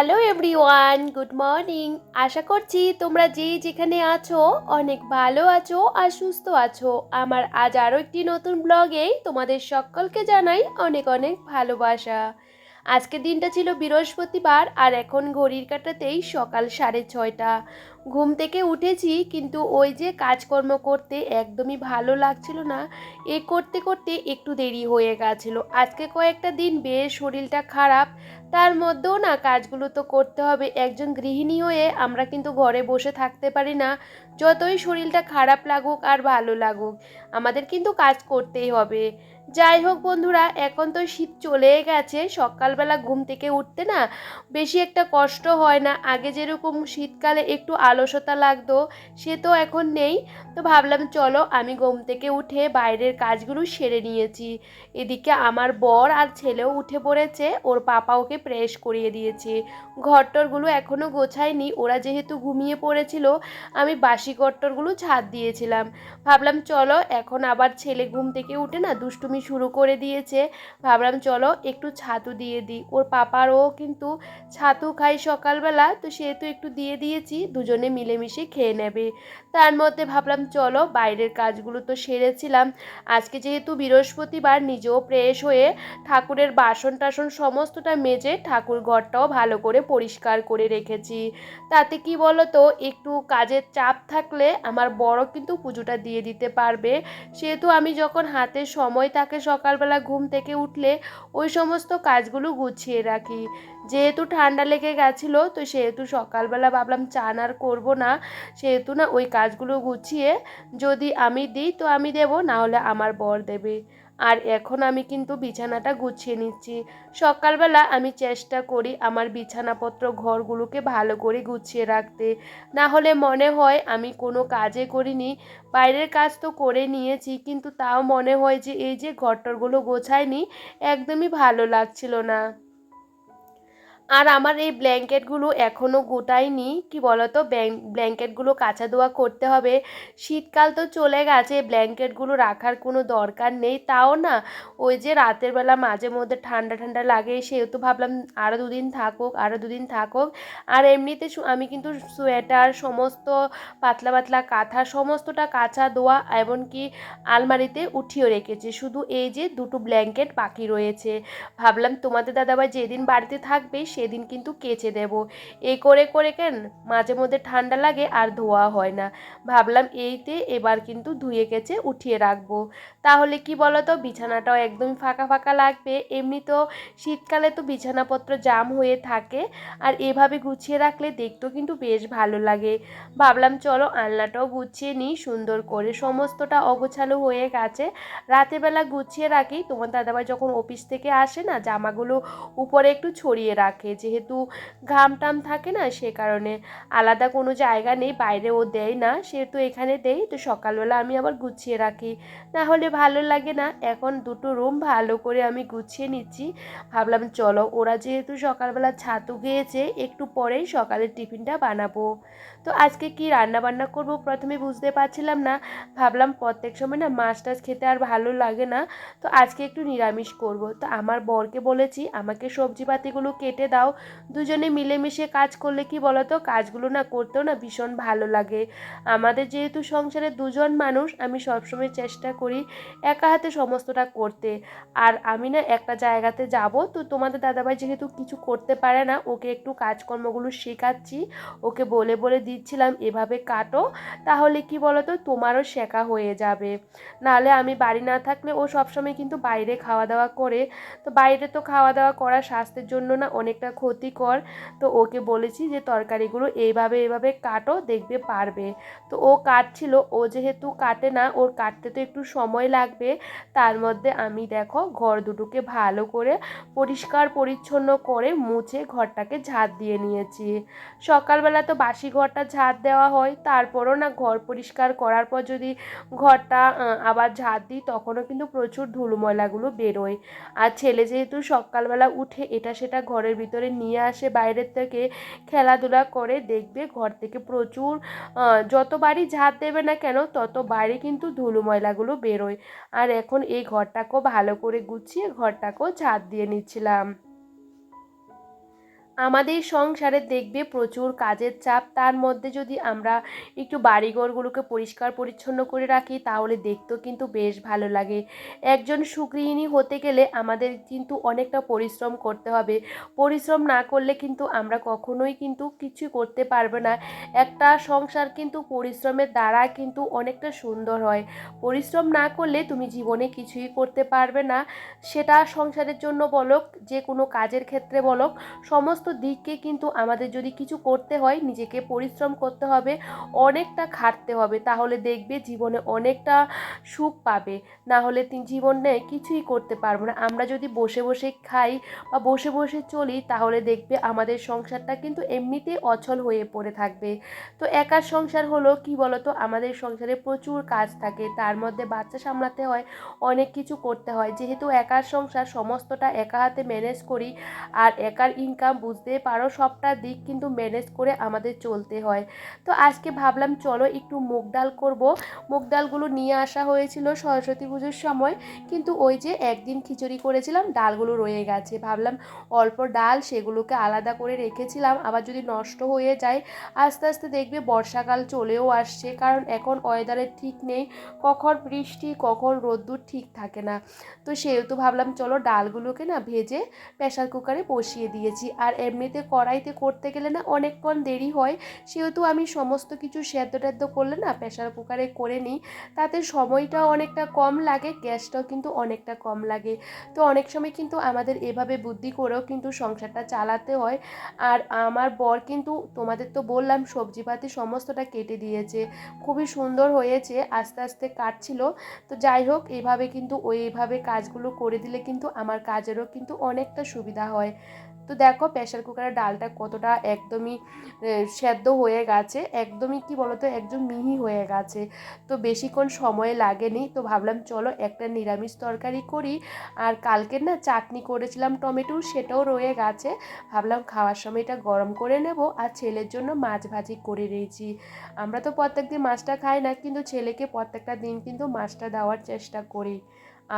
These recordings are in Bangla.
Hello everyone good morning. আশা করছি তোমরা যে যেখানে আছো অনেক ভালো আছো আর সুস্থ আছো। আমার আজ আরও একটি নতুন ব্লগে তোমাদের সকলকে জানাই অনেক অনেক ভালোবাসা। আজকে দিনটা ছিল বৃহস্পতিবার আর এখন ঘড়ির কাটাতেই সকাল সাড়ে ছয়টা। ঘুম থেকে উঠেছি, কিন্তু ওই যে কাজকর্ম করতে একদমই ভালো লাগছিল না। এ করতে করতে একটু দেরি হয়ে গেছিল। আজকে কয়েকটা দিন বেশ শরীরটা খারাপ, তার মধ্যেও না কাজগুলো তো করতে হবে। একজন গৃহিণী হয়ে আমরা কিন্তু ঘরে বসে থাকতে পারি না। যতই শরীরটা খারাপ লাগুক আর ভালো লাগুক, আমাদের কিন্তু কাজ করতেই হবে। যাই হোক বন্ধুরা, এখন তো শীত চলে গেছে। সকালবেলা ঘুম থেকে উঠতে না বেশি একটা কষ্ট হয় না। আগে যেরকম শীতকালে একটু আলসতা লাগতো, সে তো এখন নেই। তো ভাবলাম, চলো আমি ঘুম থেকে উঠে বাইরের কাজগুলো সেরে নিয়েছি। এদিকে আমার বর আর ছেলেও উঠে পড়েছে, ওর পাপা ওকে প্রেস করিয়ে দিয়েছে। ঘরটরগুলো এখনও গোছায়নি, ওরা যেহেতু ঘুমিয়ে পড়েছিল, আমি বাসি ঘরটরগুলো ছাদ দিয়েছিলাম। ভাবলাম, চলো, এখন আবার ছেলে ঘুম থেকে উঠে না দুষ্টুমি শুরু করে দিয়েছে। ভাবলাম, চলো, একটু ছাতু দিয়ে দিই। ওর পাপারও কিন্তু ছাতু খাই সকালবেলা, তো সেহেতু একটু দিয়ে দিয়েছি, দুজনে মিলেমিশে খেয়ে নেবে। তার মধ্যে ভাবলাম, চলো বাইরের কাজগুলো তো সেরেছিলাম। আজকে যেহেতু বৃহস্পতিবার, নিজেও ফ্রেশ হয়ে ঠাকুরের বাসন টাসন সমস্তটা মেজে ঠাকুর ঘরটাও ভালো করে পরিষ্কার করে রেখেছি। তাতে কি বলো তো একটু কাজের চাপ থাকলে আমার বড় কিন্তু পুজোটা দিয়ে দিতে পারবে। সেহেতু আমি যখন হাতে সময় থাকে সকালবেলা ঘুম থেকে উঠলে ওই সমস্ত কাজগুলো গুছিয়ে রাখি। যেহেতু ঠান্ডা লেগে গেছিল, তো সেহেতু সকালবেলা ভাবলাম, চান আর করব না। সেহেতু না, ওই কাজগুলো গুছিয়ে যদি আমি দিই, তো আমি দেবো না হলে আমার বর দেবে। আর এখন আমি কিন্তু বিছানাটা গুছিয়ে নিচ্ছি। সকালবেলা আমি চেষ্টা করি আমার বিছানাপত্র ঘরগুলোকে ভালো করে গুছিয়ে রাখতে। না হলে মনে হয় আমি কোনো কাজে করিনি। বাইরের কাজ তো করে নিয়েছি, কিন্তু তাও মনে হয় যে এই যে ঘরটরগুলো গোছায়নি একদমই ভালো লাগছিল না। আর আমার এই ব্ল্যাঙ্কেটগুলো এখনও গোটায়নি কি বলতো ব্ল্যাঙ্কেটগুলো কাঁচা ধোয়া করতে হবে। শীতকাল তো চলে গেছে ব্ল্যাঙ্কেটগুলো রাখার কোনো দরকার নেই। তাও না, ওই যে রাতের বেলা মাঝে মধ্যে ঠান্ডা ঠান্ডা লাগে সেহেতু ভাবলাম আরও দুদিন থাকুক আরও দুদিন থাকুক। আর এমনিতে আমি কিন্তু সোয়েটার সমস্ত পাতলা পাতলা কাঁথা, সমস্তটা কাঁচা ধোয়া, এমনকি আলমারিতে উঠিয়ে রেখেছি। শুধু এই যে দুটো ব্ল্যাঙ্কেট বাকি রয়েছে। ভাবলাম তোমাদের দাদাভাই যেদিন বাড়িতে থাকবে সেদিন কিন্তু কেচে দেব। এই করে করে কেন? মাঝে মধ্যে ঠান্ডা লাগে আর ধোয়া হয় না। ভাবলাম এইতে এবার কিন্তু ধুয়ে কেচে উঠিয়ে রাখব। তাহলে কি বলতো, বিছানাটাও একদম ফাঁকা ফাঁকা লাগবে। এমনি তো শীতকালে তো বিছানাপত্র জাম হয়ে থাকে। আর এভাবে গুছিয়ে রাখলে দেখতেও কিন্তু বেশ ভালো লাগে। ভাবলাম চলো আলনাটাও গুছিয়ে নিই, সুন্দর করে সমস্তটা অগোছালো হয়ে গেছে। রাতেরবেলা গুছিয়ে রাখি। তোমার দাদাভাই যখন অফিস থেকে আসে না, জামাগুলো উপরে একটু ছড়িয়ে রাখে। যেহেতু ঘাম টাম থাকে না, সে কারণে আলাদা কোনো জায়গা নেই বাইরে ও দেয় না, সেহেতু এখানে দেয়। তো সকালবেলা আমি আবার গুছিয়ে রাখি। না হলে ভালো লাগে না। এখন দুটো রুম ভালো করে আমি গুছিয়ে নিচ্ছি। ভাবলাম চলো, ওরা যেহেতু সকালবেলা ছাতু গিয়েছে একটু পরেই সকালের টিফিনটা বানাবো। তো আজকে কি রান্না বান্না করব প্রথমে বুঝতে পারছিলাম না। ভাবলাম প্রত্যেক সময় না মাছ টাছ খেতে আর ভালো লাগে না। তো আজকে একটু নিরামিষ করব। তো আমার বরকে বলেছি, আমাকে সবজিপাতিগুলো কেটে দাও। দুজনে মিলেমিশে কাজ করলে কি বলতো? কাজগুলো না করতেও না ভীষণ ভালো লাগে। আমাদের যেহেতু সংসারে দুজন মানুষ, আমি সবসময় চেষ্টা করি একা হাতে সমস্তটা করতে। আর আমি না একটা জায়গাতে যাব। তো তোমাদের দাদাভাই যেহেতু কিছু করতে পারে না, ওকে একটু কাজকর্মগুলো শেখাচ্ছি। ওকে বলে বলে দিচ্ছিলাম, এভাবে কাটো, তাহলে কি বলতো, তোমারও শেখা হয়ে যাবে। নাহলে আমি বাড়ি না থাকলে ও সবসময় কিন্তু বাইরে খাওয়া দাওয়া করে। তো বাইরে তো খাওয়া দাওয়া করা স্বাস্থ্যের জন্য না অনেকটা ক্ষতিকর। তো ওকে বলেছি যে, তরকারিগুলো এইভাবে এইভাবে কাটো, দেখবে পারবে। তো ও কাটছিল, ও যেহেতু কাটে না, ওর কাটতে তো একটু সময় লাগবে। তার মধ্যে আমি দেখো, ঘর দুটোকে ভালো করে পরিষ্কার পরিচ্ছন্ন করে মুছে ঘরটাকে ঝাঁট দিয়ে নিয়েছি। সকালবেলা তো বাসি ঘরটা ঝাঁট দেওয়া হয় তারপরও না ঘর পরিষ্কার করার পর যদি ঘরটা আবার ঝাঁট দিই তখনও কিন্তু প্রচুর ধুলো ময়লাগুলো বেরোয়। আর ছেলে যেহেতু সকালবেলা উঠে এটা সেটা ঘরের ভিতরে নিয়ে আসে বাইরের থেকে খেলাধুলা করে দেখবে ঘর থেকে প্রচুর আহ, যতবারই ঝাঁট দেবে না কেন ততবারই কিন্তু ধুলো ময়লাগুলো বেরোয়। আর এখন এই ঘরটাকেও ভালো করে গুছিয়ে ঘরটাকেও ঝাঁট দিয়ে নিচ্ছিলাম। আমাদের সংসারে দেখবে প্রচুর কাজের চাপ। তার মধ্যে যদি আমরা একটু বাড়িঘরগুলোকে পরিষ্কার পরিচ্ছন্ন করে রাখি, তাহলে দেখতেও কিন্তু বেশ ভালো লাগে। একজন সুগৃহিণী হতে গেলে আমাদের কিন্তু অনেকটা পরিশ্রম করতে হবে। পরিশ্রম না করলে কিন্তু আমরা কখনোই কিন্তু কিছু করতে পারব না। একটা সংসার কিন্তু পরিশ্রমের দ্বারা কিন্তু অনেকটা সুন্দর হয়। পরিশ্রম না করলে তুমি জীবনে কিছুই করতে পারবে না। সেটা সংসারের জন্য বলো, যে কোনো কাজের ক্ষেত্রে বলো, সমস্ত দিককে কিন্তু আমাদের যদি কিছু করতে হয়, নিজেকে পরিশ্রম করতে হবে, অনেকটা খাটতে হবে, তাহলে দেখবে জীবনে অনেকটা সুখ পাবে। না হলে জীবনে কিছুই করতে পারব না। আমরা যদি বসে বসে খাই বা বসে বসে চলি, তাহলে দেখবে আমাদের সংসারটা কিন্তু এমনিতেই অচল হয়ে পড়ে থাকবে। তো একার সংসার হলো কি বলতো? আমাদের সংসারে প্রচুর কাজ থাকে, তার মধ্যে বাচ্চা সামলাতে হয়, অনেক কিছু করতে হয়। যেহেতু একার সংসার, সমস্তটা একা হাতে ম্যানেজ করি, আর একার ইনকাম বুঝতেই পারো, সবটা দিক কিন্তু ম্যানেজ করে আমাদের চলতে হয়। তো আজকে ভাবলাম চলো একটু মুগ ডাল করব। মুগ ডালগুলো নিয়ে আসা হয়েছিল সরস্বতী পুজোর সময়, কিন্তু ওই যে একদিন খিচুড়ি করেছিলাম, ডালগুলো রয়ে গেছে। ভাবলাম অল্প ডাল, সেগুলোকে আলাদা করে রেখেছিলাম। আবার যদি নষ্ট হয়ে যায়, আস্তে আস্তে দেখবে বর্ষাকাল চলেও আসছে, কারণ এখন ওয়েদারের ঠিক নেই। কখন বৃষ্টি, কখন রোদ্দুর ঠিক থাকে না। তো সেহেতু ভাবলাম চলো ডালগুলোকে না ভেজে প্রেশার কুকারে বসিয়ে দিয়েছি। আর এমনিতে কড়াইতে করতে গেলে না অনেকক্ষণ দেরি হয়। সেহেতু আমি সমস্ত কিছু সেদ্ধ টেদ্ধ করলে না প্রেশার কুকারে করে নিই। তাতে সময়টাও অনেকটা কম লাগে, গ্যাসটাও কিন্তু অনেকটা কম লাগে। তো অনেক সময় কিন্তু আমাদের এভাবে বুদ্ধি করেও কিন্তু সংসারটা চালাতে হয়। আর আমার বর কিন্তু তোমাদের তো বললাম সবজিপাতি সমস্তটা কেটে দিয়েছে। খুবই সুন্দর হয়েছে, আস্তে আস্তে কাটছিল। তো যাই হোক, এভাবে কিন্তু ওইভাবে কাজগুলো করে দিলে কিন্তু আমার কাজেরও কিন্তু অনেকটা সুবিধা হয়। তো দেখো প্রেশার কুকারের ডালটা কতটা একদমই সেদ্ধ হয়ে গেছে, একদমই কি বলতো, একদম মিহি হয়ে গেছে। তো বেশিক্ষণ সময় লাগেনি, তো ভাবলাম চলো একটা নিরামিষ তরকারি করি। আর কালকের না চাটনি করেছিলাম টমেটোর সেটাও রয়ে গেছে। ভাবলাম খাওয়ার সময় এটা গরম করে নেব আর ছেলের জন্য মাছ ভাজি করে নিয়েছি। আমরা তো প্রত্যেক দিন মাছটা খাই না, কিন্তু ছেলেকে প্রত্যেকটা দিন কিন্তু মাছটা দেওয়ার চেষ্টা করি।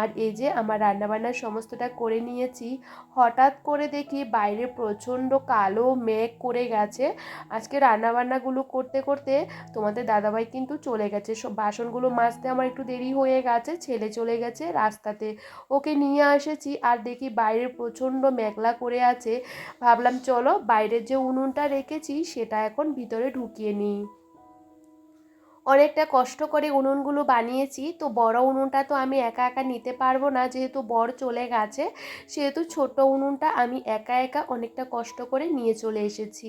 আর এই যে আমার রান্নাবান্নার সমস্তটা করে নিয়েছি, হঠাৎ করে দেখি বাইরে প্রচণ্ড কালো মেঘ করে গেছে। আজকে রান্নাবান্নাগুলো করতে করতে তোমাদের দাদাভাই কিন্তু চলে গেছে। সব বাসনগুলো মাজতে আমার একটু দেরি হয়ে গেছে, ছেলে চলে গেছে রাস্তাতে। ওকে নিয়ে এসেছি আর দেখি বাইরে প্রচণ্ড মেঘলা করে আছে। ভাবলাম, চলো বাইরের যে উনুনটা রেখেছি সেটা এখন ভিতরে ঢুকিয়ে নিই। অনেকটা কষ্ট করে উনুনগুলো বানিয়েছি। তো বড় উনুনটা তো আমি একা একা নিতে পারব না, যেহেতু বর চলে গেছে, সেহেতু ছোট উনুনটা আমি একা একা অনেকটা কষ্ট করে নিয়ে চলে এসেছি।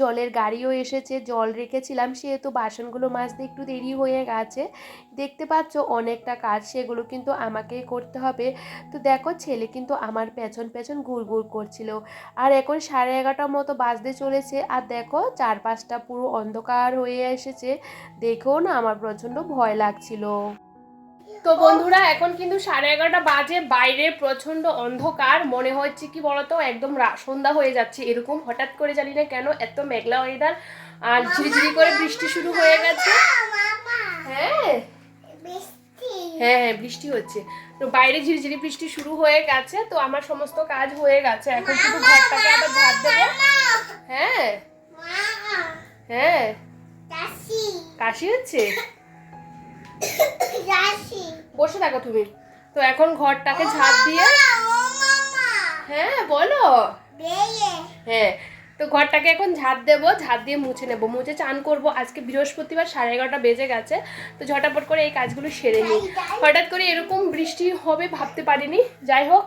জলের গাড়িও এসেছে, জল রেখেছিলাম, সেহেতু বাসনগুলো মাজতে একটু দেরি হয়ে গেছে। দেখতে পাচ্ছ অনেকটা কাজ, সেগুলো কিন্তু আমাকেই করতে হবে। তো দেখো ছেলে কিন্তু আমার পেছন পেছন ঘুরঘুর করছিল। আর এখন সাড়ে এগারোটার মতো বাজতে চলেছে, আর দেখো চারপাশটা পুরো অন্ধকার হয়ে এসেছে। দেখেও না আমার প্রচণ্ড ভয় লাগছিল। তো বন্ধুরা, এখন কিন্তু সাড়ে এগারোটা বাজে বাইরে প্রচণ্ড অন্ধকার। মনে হচ্ছে কি বলতো, একদম সন্ধ্যা হয়ে যাচ্ছে। এরকম হঠাৎ করে জানি না কেন এত মেঘলা ওয়েদার আর ঝিরিঝিরি করে বৃষ্টি শুরু হয়ে গেছে। হ্যাঁ। হ্যাঁ হ্যাঁ বৃষ্টি হচ্ছে। তো বাইরে ঝিরিঝিরি বৃষ্টি শুরু হয়ে গেছে, তো আমার সমস্ত কাজ হয়ে গেছে। এখন শুধু ঘরটাকে আবার ঝাড় দেবো। হ্যাঁ। হ্যাঁ। কাশি হচ্ছে? বসে থাকো তুমি। তো এখন ঘরটাকে ঝাড় দিয়ে হ্যাঁ বলো। হ্যাঁ তো ঘরটাকে এখন ঝাড় দেবো ঝাড় দিয়ে মুছে নেব। মুছে চান করব। আজকে বৃহস্পতিবার সাড়ে এগারোটা বেজে গেছে। তো ঝটাপট করে এই কাজগুলো সেরে নিই। হঠাৎ করে এরকম বৃষ্টি হবে ভাবতে পারিনি। যাই হোক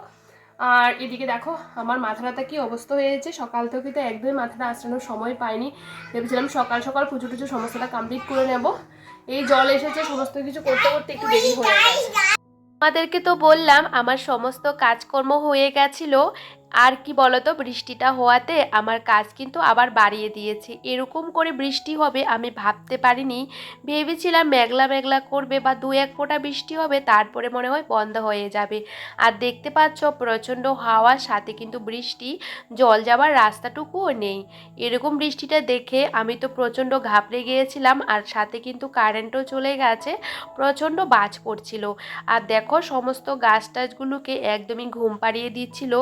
আর এদিকে দেখো, আমার মাথাটা কি অবস্থা হয়েছে? সকাল থেকে তো একদমই মাথাটা আসানোর সময় পাইনি। ভেবেছিলাম সকাল সকাল পুজো টুজো সমস্যাটা কমপ্লিট করে নেব। এই জল এসেছে, সমস্ত কিছু করতে করতে একটু দেরি হয়ে গেছে। আমাদেরকে তো বললাম, আমার সমস্ত কাজকর্ম হয়ে গেছিল। আর কি বলতো, বৃষ্টিটা হওয়াতে আমার কাজ কিন্তু আবার বাড়িয়ে দিয়েছে। এরকম করে বৃষ্টি হবে আমি ভাবতে পারিনি। ভেবেছিলাম মেঘলা মেঘলা করবে বা দু এক ফোঁটা বৃষ্টি হবে, তারপরে মনে হয় বন্ধ হয়ে যাবে। আর দেখতে পাচ্ছ, প্রচণ্ড হাওয়ার সাথে কিন্তু বৃষ্টি, জল যাওয়ার রাস্তাটুকুও নেই। এরকম বৃষ্টিটা দেখে আমি তো প্রচণ্ড ঘাবড়ে গিয়েছিলাম, আর সাথে কিন্তু কারেন্টও চলে গেছে, প্রচণ্ড বাজ পড়ছিল। আর দেখো, সমস্ত গাছ টাছগুলোকে একদমই ঘুম পাড়িয়ে দিচ্ছিল।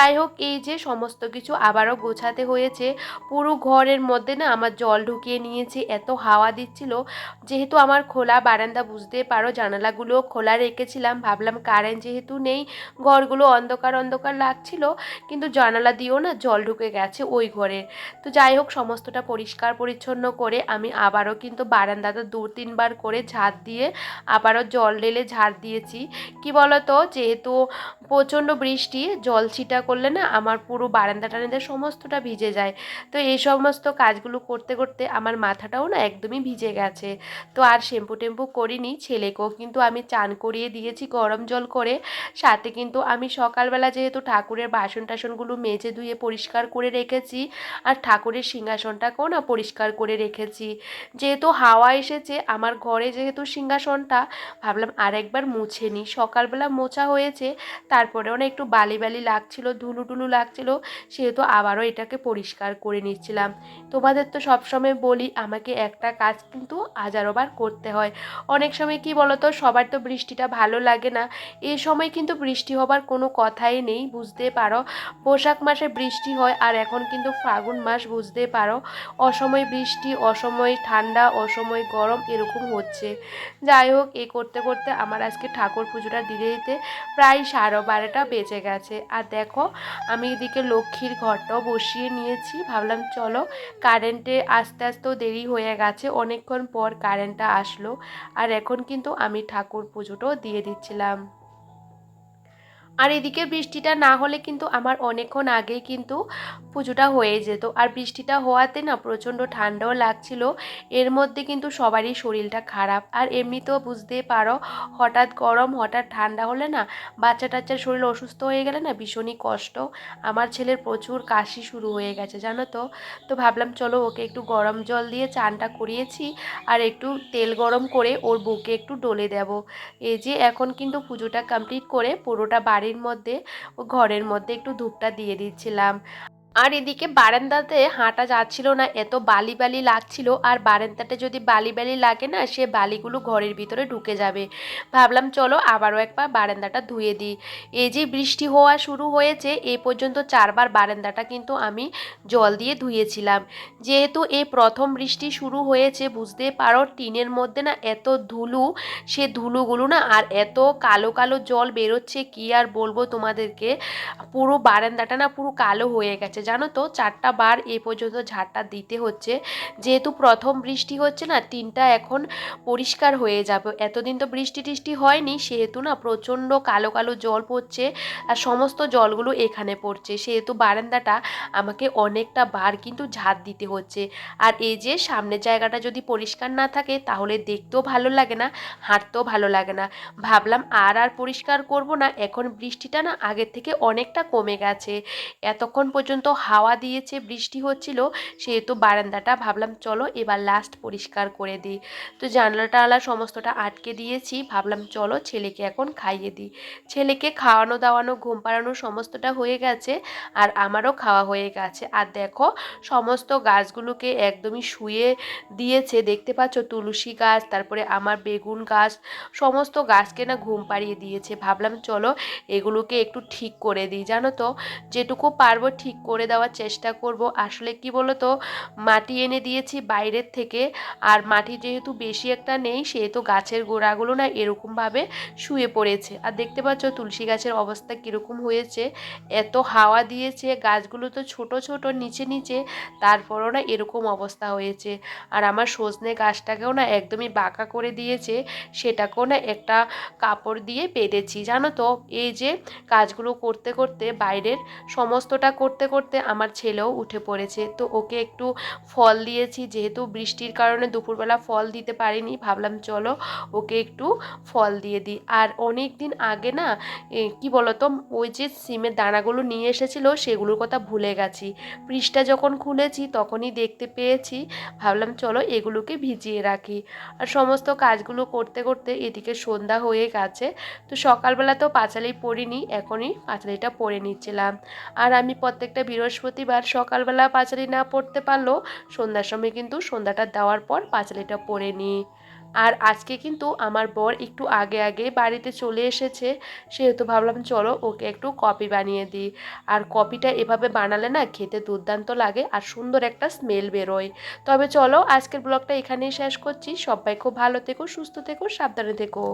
যাই হোক এই যে সমস্ত কিছু আবারও গোছাতে হয়েছে, পুরো ঘরের মধ্যে না আমার জল ঢুকিয়ে নিয়েছে, এত হাওয়া দিচ্ছিল। যেহেতু আমার খোলা বারান্দা, বুঝতে পারো, জানালাগুলো খোলা রেখেছিলাম, ভাবলাম কারেন্ট যেহেতু নেই, ঘরগুলো অন্ধকার অন্ধকার লাগছিল, কিন্তু জানালা দিয়েও না জল ঢুকে গেছে ওই ঘরে। তো যাই হোক সমস্তটা পরিষ্কার পরিচ্ছন্ন করে আমি আবারও কিন্তু বারান্দাটা দু, তিনবার করে ঝাড় দিয়ে আবারও জল ঢেলে ঝাড় দিয়েছি। কি বলতো, যেহেতু প্রচণ্ড বৃষ্টি, জল ছিটা করলে না আমার পুরো বারান্দা টারান্দা সমস্তটা ভিজে যায়। তো এই সমস্ত কাজগুলো করতে করতে আমার মাথাটাও না একদমই ভিজে গেছে। তো আর শ্যাম্পু টেম্পু করিনি, ছেলেকেও কিন্তু আমি চান করিয়ে দিয়েছি গরম জল করে। সাথে কিন্তু আমি সকালবেলা যেহেতু ঠাকুরের বাসন টাসনগুলো মেজে ধুয়ে পরিষ্কার করে রেখেছি, আর ঠাকুরের সিংহাসনটাকেও না পরিষ্কার করে রেখেছি। যেহেতু হাওয়া এসেছে, আমার ঘরে যেহেতু সিংহাসনটা, ভাবলাম আরেকবার মুছে নিই। সকালবেলা মোছা হয়েছে, তারপরেও না একটু বালি বালি লাগছিল ধুলু টুলু লাগছিল, সেহেতু আবারও এটাকে পরিষ্কার করে নিচ্ছিলাম। তোমাদের তো সবসময় বলি, আমাকে একটা কাজ কিন্তু হাজারোবার করতে হয়। অনেক সময় কি বলতো, সবার তো বৃষ্টিটা ভালো লাগে না। এই সময় কিন্তু বৃষ্টি হবার কোনো কথাই নেই, বুঝতে পারো। পোশাক মাসে বৃষ্টি হয়, আর এখন কিন্তু ফাগুন মাস, বুঝতে পারো। অসময় বৃষ্টি, অসময় ঠান্ডা, অসময় গরম, এরকম হচ্ছে। যাই হোক, এ করতে করতে আমার আজকে ঠাকুর পুজোটা দিতে দিতে প্রায় সাড়ে বারোটা বেজে গেছে। আর দেখো আমি এদিকে লক্ষ্মীর ঘরটাও বসিয়ে নিয়েছি। ভাবলাম চলো কারেন্টে আস্তে আস্তেও দেরি হয়ে গেছে, অনেকক্ষণ পর কারেন্টটা আসলো। আর এখন কিন্তু আমি ঠাকুর পুজোটাও দিয়ে দিচ্ছিলাম। আর এদিকে বৃষ্টিটা না হলে কিন্তু আমার অনেকক্ষণ আগেই কিন্তু পুজোটা হয়ে যেত। আর বৃষ্টিটা হওয়াতে না প্রচণ্ড ঠান্ডাও লাগছিল। এর মধ্যে কিন্তু সবারই শরীরটা খারাপ। আর এমনিতেও বুঝতে পারো, হঠাৎ গরম, হঠাৎ ঠান্ডা হলে না বাচ্চা টাচ্চার শরীর অসুস্থ হয়ে গেলে না ভীষণই কষ্ট। আমার ছেলের প্রচুর কাশি শুরু হয়ে গেছে, জানো তো। তো ভাবলাম চলো ওকে একটু গরম জল দিয়ে চানটা করিয়েছি আর একটু তেল গরম করে ওর বুকে একটু ডলে দেব। এই যে এখন কিন্তু পুজোটা কমপ্লিট করে পুরোটা বাড়ির মধ্যে ও ঘরের মধ্যে একটু ধূপটা দিয়ে দিচ্ছিলাম। আর এদিকে বারান্দাতে হাঁটা যাচ্ছিল না, এত বালি বালি লাগছিল। আর বারান্দাতে যদি বালি বালি লাগে না, সে বালিগুলো ঘরের ভিতরে ঢুকে যাবে। ভাবলাম, চলো আবারও একবার বারান্দাটা ধুয়ে দিই। এই যে বৃষ্টি হওয়া শুরু হয়েছে এই পর্যন্ত চারবার বারান্দাটা কিন্তু আমি জল দিয়ে ধুয়েছিলাম। যেহেতু এই প্রথম বৃষ্টি শুরু হয়েছে, বুঝতে পারো টিনের মধ্যে না এত ধুলু, সে ধুলুগুলো না আর এত কালো কালো জল বেরোচ্ছে, কি আর বলব তোমাদেরকে? পুরো বারান্দাটা না পুরো কালো হয়ে গেছে। জানো তো, চারটা বার এ পর্যন্ত ঝাড়টা দিতে হচ্ছে। যেহেতু প্রথম বৃষ্টি হচ্ছে না টিনটা এখন পরিষ্কার হয়ে যাবে। এতদিন তো বৃষ্টি টিষ্টি হয়নি, সেহেতু না প্রচণ্ড কালো কালো জল পড়ছে আর সমস্ত জলগুলো এখানে পড়ছে। সেহেতু বারান্দাটা আমাকে অনেকটা বার কিন্তু ঝাড় দিতে হচ্ছে। আর এই যে সামনের জায়গাটা যদি পরিষ্কার না থাকে, তাহলে দেখতেও ভালো লাগে না, হাঁটতেও ভালো লাগে না। ভাবলাম আর আর পরিষ্কার করব না, এখন বৃষ্টিটা না আগের থেকে অনেকটা কমে গেছে। এতক্ষণ পর্যন্ত হাওয়া দিয়েছে, বৃষ্টি হচ্ছিল, সেহেতু বারান্দাটা ভাবলাম চলো এবার লাস্ট পরিষ্কার করে দিই। তো জানলা টানলা সমস্তটা আটকে দিয়েছি, ভাবলাম চলো ছেলেকে এখন খাইয়ে দিই। ছেলেকে খাওয়ানো দাওয়ানো, ঘুম পাড়ানো সমস্তটা হয়ে গেছে আর আমারও খাওয়া হয়ে গেছে। আর দেখো, সমস্ত গাছগুলোকে একদমই শুয়ে দিয়েছে, দেখতে পাচ্ছ তুলসী গাছ, তারপরে আমার বেগুন গাছ, সমস্ত গাছকে না ঘুম পাড়িয়ে দিয়েছে। ভাবলাম চলো এগুলোকে একটু ঠিক করে দিই। জানো তো, যেটুকু পারব ঠিক করে দেওয়ার চেষ্টা করব। আসলে কি বলো তো মাটি এনে দিয়েছি বাইরের থেকে। আর মাটি যেহেতু বেশি একটা নেই, সেহেতু গাছের গোড়াগুলো না এরকমভাবে শুয়ে পড়েছে। আর দেখতে পাচ্ছ তুলসী গাছের অবস্থা কীরকম হয়েছে? এত হাওয়া দিয়েছে, গাছগুলো তো ছোট ছোট, নিচে নিচে। তারপরও না এরকম অবস্থা হয়েছে। আর আমার সজনে গাছটাকেও না একদমই বাঁকা করে দিয়েছে। সেটাকেও না একটা কাপড় দিয়ে পেতেছি জানো তো, এই যে কাজগুলো করতে করতে বাইরের সমস্তটা করতে করতে আমার ছেলেও উঠে পড়েছে। তো ওকে একটু ফল দিয়েছি, যেহেতু বৃষ্টির কারণে দুপুরবেলা ফল দিতে পারিনি, ভাবলাম চলো ওকে একটু ফল দিয়ে দিই। আর অনেক দিন আগে না কি বলতো, ওই যে সিমের দানাগুলো নিয়ে এসেছিল, সেগুলোর কথা ভুলে গেছি। পৃষ্ঠা যখন খুলেছি, তখনই দেখতে পেয়েছি। ভাবলাম চলো এগুলোকে ভিজিয়ে রাখি। আর সমস্ত কাজগুলো করতে করতে এদিকে সন্ধ্যা হয়ে গেছে। তো সকালবেলা তো পাঁচালি পরিনি এখনই পাঁচালিটা পরে নিচ্ছিলাম। আর আমি প্রত্যেকটা বৃহস্পতিবার সকালবেলা পাঁচালি না পড়তে পারলেও সন্ধ্যার সময় কিন্তু সন্ধ্যাটা দেওয়ার পর পাঁচালিটা পরে নিই আর আজকে কিন্তু আমার বর একটু আগে আগে বাড়িতে চলে এসেছে, সেহেতু ভাবলাম চলো ওকে একটু কপি বানিয়ে দিই। আর কপিটা এভাবে বানালে না খেতে দুর্দান্ত লাগে আর সুন্দর একটা স্মেল বেরোয়। তবে চলো আজকের ব্লগটা এখানেই শেষ করছি। সবাই খুব ভালো থেকো, সুস্থ থেকো, সাবধানে থেকো।